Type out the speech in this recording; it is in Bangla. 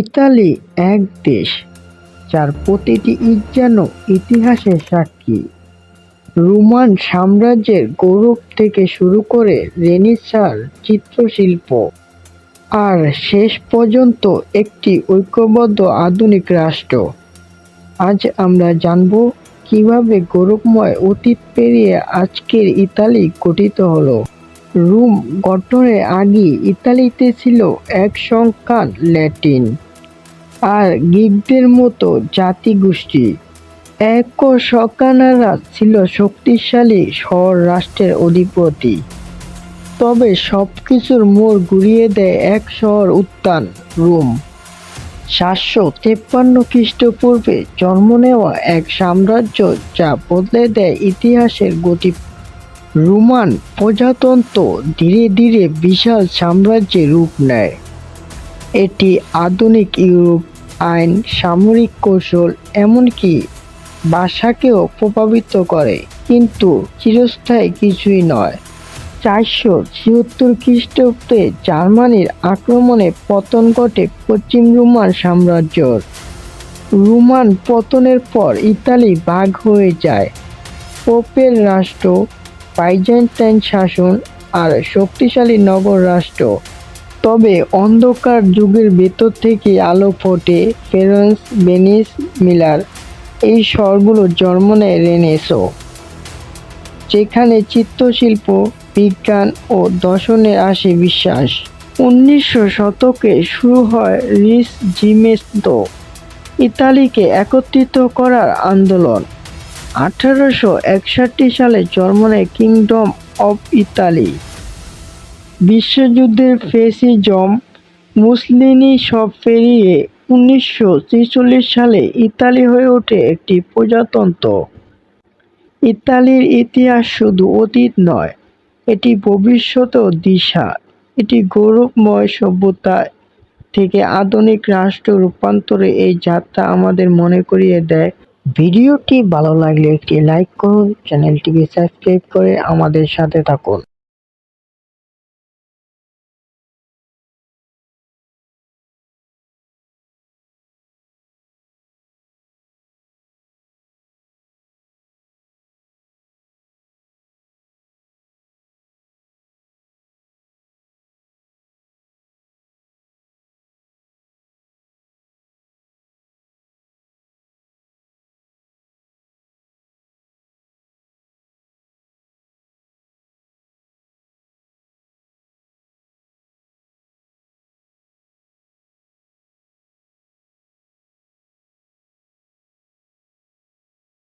ইতালি এক দেশ, যার প্রতিটি ইট যেন ইতিহাসের সাক্ষী। রোমান সাম্রাজ্যের গৌরব থেকে শুরু করে রেনিসার চিত্রশিল্প। আর শেষ পর্যন্ত একটি ঐক্যবদ্ধ আধুনিক রাষ্ট্র। আজ আমরা জানব কীভাবে গৌরবময় অতীত পেরিয়ে আজকের ইতালি গঠিত হলো। রোম গঠনের আগে ইতালিতে ছিল এক সংখ্যান ল্যাটিন আর গ্রিকদের মতো জাতিগোষ্ঠী। এক সকানারা ছিল শক্তিশালী শহর রাষ্ট্রের অধিপতি। তবে সবকিছুর মোড় ঘুরিয়ে দেয় এক শহর উত্থান, রোম। সাতশো তেপ্পান্ন খ্রিস্টপূর্বে জন্ম নেওয়া এক সাম্রাজ্য যা বদলে দেয় ইতিহাসের গতি রোমান প্রজাতন্ত্র ধীরে ধীরে বিশাল সাম্রাজ্যে রূপ নেয়। এটি আধুনিক ইউরোপ, আইন, সামরিক কৌশল, এমনকি ভাষাকেও প্রভাবিত করে, কিন্তু চিরস্থায়ী কিছুই নয়। চারশো ছিয়াত্তর খ্রিস্টাব্দে জার্মানির আক্রমণে পতন ঘটে পশ্চিম রোমান সাম্রাজ্যর। রোমান পতনের পর ইতালি ভাগ হয়ে যায়। পোপের রাষ্ট্র বাইজেন্টাইন শাসন আর শক্তিশালী নগর রাষ্ট্র। তবে অন্ধকার যুগের ভেতর থেকে আলো ফোটে ফেরেন্স ভেনিস মিলার। এই শহরগুলো জন্ম নেয় রেনেসো, যেখানে চিত্রশিল্প, বিজ্ঞান ও দর্শনের আসে বিশ্বাস। উনিশশো শতকে শুরু হয় রিস জিমেস্তো, ইতালিকে একত্রিত করার আন্দোলন। আঠারোশো একষট্টি সালে জন্ম নেয় কিংডম অফ ইতালি বিশ্বযুদ্ধের ফেসিজম মুসলিনি সব পেরিয়ে উনিশশো ছেচল্লিশ সালে ইতালি হয়ে ওঠে একটি প্রজাতন্ত্র। ইতালির ইতিহাস শুধু অতীত নয়, এটি ভবিষ্যতেও দিশা। এটি গৌরবময় সভ্যতা থেকে আধুনিক রাষ্ট্র রূপান্তরে এই যাত্রা আমাদের মনে করিয়ে দেয় ভিডিওটি ভালো লাগলে একটি লাইক করুন চ্যানেলটিকে সাবস্ক্রাইব করে আমাদের সাথে থাকুন।